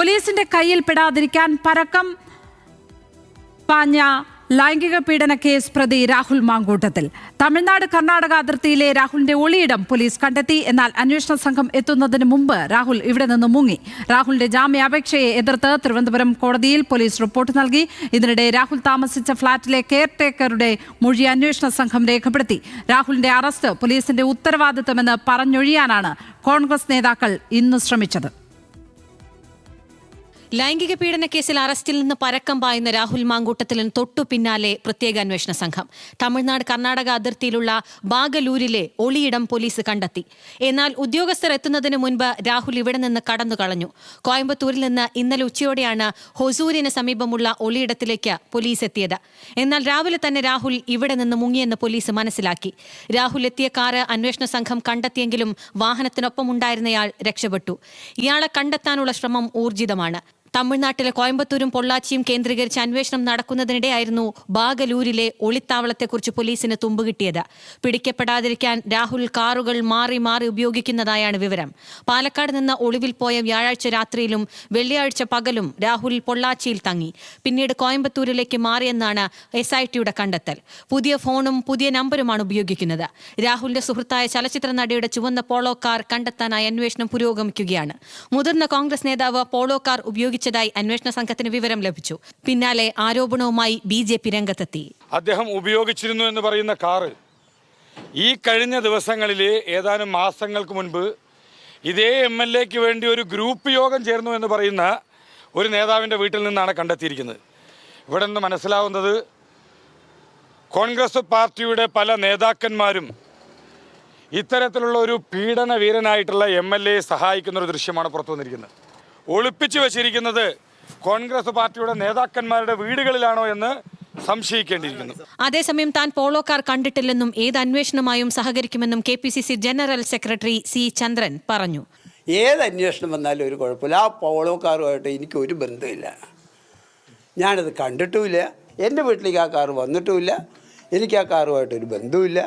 പോലീസിന്റെ കയ്യിൽ പെടാതിരിക്കാൻ പരക്കം പാഞ്ഞ ലൈംഗിക പീഡന കേസ് പ്രതി രാഹുൽ മാങ്കൂട്ടത്തിൽ. തമിഴ്നാട് കർണാടക അതിർത്തിയിലെ രാഹുലിന്റെ ഒളിയിടം പോലീസ് കണ്ടെത്തി. എന്നാൽ അന്വേഷണ സംഘം എത്തുന്നതിന് മുമ്പ് രാഹുൽ ഇവിടെ നിന്ന് മുങ്ങി. രാഹുലിന്റെ ജാമ്യാപേക്ഷയെ എതിർത്ത് തിരുവനന്തപുരം കോടതിയിൽ പോലീസ് റിപ്പോർട്ട് നൽകി. ഇതിനിടെ രാഹുൽ താമസിച്ച ഫ്ളാറ്റിലെ കെയർ ടേക്കറുടെ മൊഴി അന്വേഷണ സംഘം രേഖപ്പെടുത്തി. രാഹുലിന്റെ അറസ്റ്റ് പോലീസിന്റെ ഉത്തരവാദിത്തമെന്ന് പറഞ്ഞൊഴിയാനാണ് കോൺഗ്രസ് നേതാക്കൾ ഇന്ന് ശ്രമിച്ചത്. ലൈംഗിക പീഡന കേസിൽ അറസ്റ്റിൽ നിന്ന് പരക്കം പായുന്ന രാഹുൽ മാങ്കൂട്ടത്തിലിന് തൊട്ടു പിന്നാലെ പ്രത്യേക അന്വേഷണ സംഘം. തമിഴ്നാട് കർണാടക അതിർത്തിയിലുള്ള ബാഗലൂരിലെ ഒളിയിടം പോലീസ് കണ്ടെത്തി. എന്നാൽ ഉദ്യോഗസ്ഥർ എത്തുന്നതിന് മുൻപ് രാഹുൽ ഇവിടെ നിന്ന് കടന്നു കളഞ്ഞു. കോയമ്പത്തൂരിൽ നിന്ന് ഇന്നലെ ഉച്ചയോടെയാണ് ഹൊസൂരിന് സമീപമുള്ള ഒളിയിടത്തിലേക്ക് പോലീസ് എത്തിയത്. എന്നാൽ രാവിലെ തന്നെ രാഹുൽ ഇവിടെ നിന്ന് മുങ്ങിയെന്ന് പോലീസ് മനസ്സിലാക്കി. രാഹുൽ എത്തിയ കാറ് അന്വേഷണ സംഘം കണ്ടെത്തിയെങ്കിലും വാഹനത്തിനൊപ്പം ഉണ്ടായിരുന്നയാൾ രക്ഷപ്പെട്ടു. ഇയാളെ കണ്ടെത്താനുള്ള ശ്രമം ഊർജിതമാണ്. തമിഴ്നാട്ടിലെ കോയമ്പത്തൂരും പൊള്ളാച്ചിയും കേന്ദ്രീകരിച്ച് അന്വേഷണം നടക്കുന്നതിനിടെയായിരുന്നു ബാഗലൂരിലെ ഒളിത്താവളത്തെക്കുറിച്ച് പോലീസിന് തുമ്പ് കിട്ടിയത്. പിടിക്കപ്പെടാതിരിക്കാൻ രാഹുൽ കാറുകൾ മാറി മാറി ഉപയോഗിക്കുന്നതായാണ് വിവരം. പാലക്കാട് നിന്ന് ഒളിവിൽ പോയ വ്യാഴാഴ്ച രാത്രിയിലും വെള്ളിയാഴ്ച പകലും രാഹുൽ പൊള്ളാച്ചിയിൽ തങ്ങി. പിന്നീട് കോയമ്പത്തൂരിലേക്ക് മാറിയെന്നാണ് എസ് ഐ ടിയുടെ കണ്ടെത്തൽ. പുതിയ ഫോണും പുതിയ നമ്പരുമാണ് ഉപയോഗിക്കുന്നത്. രാഹുലിന്റെ സുഹൃത്തായ ചലച്ചിത്ര നടിയുടെ ചുവന്ന പോളോ കാർ കണ്ടെത്താനായി അന്വേഷണം പുരോഗമിക്കുകയാണ്. മുതിർന്ന കോൺഗ്രസ് നേതാവ് പോളോ കാർ ഉപയോഗിച്ചതായി അന്വേഷണ സംഘത്തിന് വിവരം ലഭിച്ചു. പിന്നാലെ ആരോപണവുമായി ബി ജെ പി രംഗത്തെത്തി. അദ്ദേഹം ഉപയോഗിച്ചിരുന്നു എന്ന് പറയുന്ന കാറ്. ഈ കഴിഞ്ഞ ദിവസങ്ങളിൽ ഏതാനും മാസങ്ങൾക്ക് മുൻപ് ഇതേ എം എൽ എക്ക് വേണ്ടി ഒരു ഗ്രൂപ്പ് യോഗം ചേർന്നു എന്ന് പറയുന്ന ഒരു നേതാവിന്റെ വീട്ടിൽ നിന്നാണ് കണ്ടെത്തിയിരിക്കുന്നത്. ഇവിടെ നിന്ന് മനസ്സിലാവുന്നത് കോൺഗ്രസ് പാർട്ടിയുടെ പല നേതാക്കന്മാരും ഇത്തരത്തിലുള്ള ഒരു പീഡന വീരനായിട്ടുള്ള എം എൽ എയെ സഹായിക്കുന്ന ഒരു ദൃശ്യമാണ് പുറത്തു വന്നിരിക്കുന്നത്. ഒളിപ്പിച്ചു വച്ചിരിക്കുന്നത് കോൺഗ്രസ് പാർട്ടിയുടെ നേതാക്കന്മാരുടെ വീടുകളിലാണോ എന്ന് സംശയിക്കേണ്ടിയിരിക്കുന്നു. അതേസമയം താൻ പോളോക്കാർ കാർ കണ്ടിട്ടില്ലെന്നും ഏത് അന്വേഷണമായും സഹകരിക്കുമെന്നും K P C C general secretary C Chandran പറഞ്ഞു. ഏത് അന്വേഷണം വന്നാലും ഒരു കുഴപ്പമില്ല. ആ പോളോക്കാരുമായിട്ട് എനിക്ക് ഒരു ബന്ധമില്ല. ഞാനത് കണ്ടിട്ടുമില്ല. എന്റെ വീട്ടിലേക്ക് ആ കാർ വന്നിട്ടുമില്ല. എനിക്ക് ആ കാറുമായിട്ട് ഒരു ബന്ധവുമില്ല.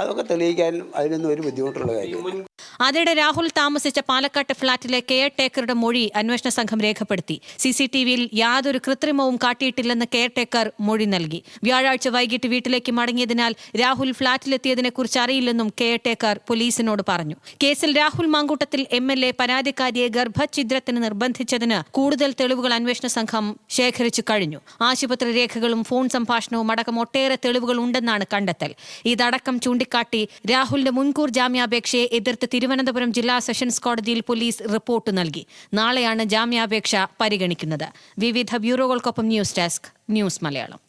അതൊക്കെ തെളിയിക്കാനും അതിനൊന്നും ഒരു ബുദ്ധിമുട്ടുള്ള കാര്യമില്ല. അതിനിടെ രാഹുൽ താമസിച്ച പാലക്കാട്ട് ഫ്ളാറ്റിലെ കെയർ ടേക്കറുടെ മൊഴി അന്വേഷണ സംഘം രേഖപ്പെടുത്തി. സി സി ടി വിയിൽ യാതൊരു കൃത്രിമവും കാട്ടിയിട്ടില്ലെന്ന് കെയർ ടേക്കർ മൊഴി നൽകി. വ്യാഴാഴ്ച വൈകിട്ട് വീട്ടിലേക്ക് മടങ്ങിയതിനാൽ രാഹുൽ ഫ്ളാറ്റിലെത്തിയതിനെ കുറിച്ച് അറിയില്ലെന്നും കെയർ ടേക്കർ പോലീസിനോട് പറഞ്ഞു. കേസിൽ Rahul Mamkootathil M L A പരാതിക്കാരിയെ ഗർഭഛിദ്രത്തിന് നിർബന്ധിച്ചതിന് കൂടുതൽ തെളിവുകൾ അന്വേഷണ സംഘം ശേഖരിച്ചു കഴിഞ്ഞു. ആശുപത്രി രേഖകളും ഫോൺ സംഭാഷണവും അടക്കം ഒട്ടേറെ തെളിവുകൾ ഉണ്ടെന്നാണ് കണ്ടെത്തൽ. ഇതടക്കം ചൂണ്ടിക്കാട്ടി രാഹുലിന്റെ മുൻകൂർ ജാമ്യാപേക്ഷയെ എതിർത്ത് തിരുവനന്തപുരം ജില്ലാ സെഷൻസ് കോടതിയിൽ പോലീസ് റിപ്പോർട്ട് നൽകി. നാളെയാണ് ജാമ്യാപേക്ഷ പരിഗണിക്കുന്നത്. വിവിധ ബ്യൂറോകൾക്കൊപ്പം ന്യൂസ് ഡെസ്ക് ന്യൂസ് മലയാളം.